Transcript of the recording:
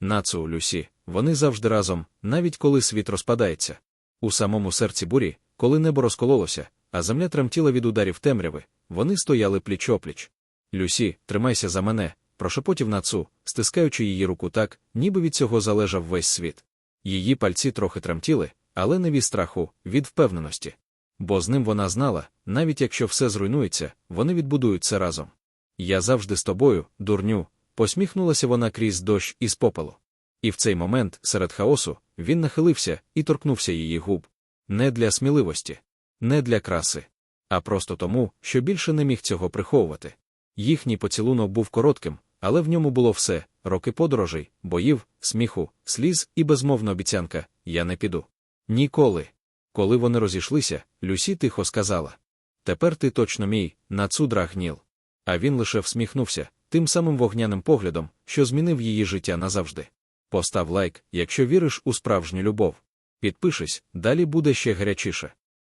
Нацу, Люсі, вони завжди разом, навіть коли світ розпадається. У самому серці бурі, коли небо розкололося, а земля тремтіла від ударів темряви, вони стояли пліч-опліч. Люсі, тримайся за мене, прошепотів нацу, стискаючи її руку так, ніби від цього залежав весь світ. Її пальці трохи тремтіли, але не від страху, від впевненості. Бо з ним вона знала, навіть якщо все зруйнується, вони відбудують це разом. Я завжди з тобою, дурню, посміхнулася вона крізь дощ із попелу. І в цей момент, серед хаосу, він нахилився і торкнувся її губ. Не для сміливості, не для краси, а просто тому, що більше не міг цього приховувати. Їхній поцілунок був коротким, але в ньому було все роки подорожей, боїв, сміху, сліз і безмовна обіцянка я не піду. Ніколи. Коли вони розійшлися, Люсі тихо сказала Тепер ти точно мій, нацудра гніл. А він лише всміхнувся тим самим вогняним поглядом, що змінив її життя назавжди. Постав лайк, якщо віриш у справжню любов. Підпишись, далі буде ще гарячіше.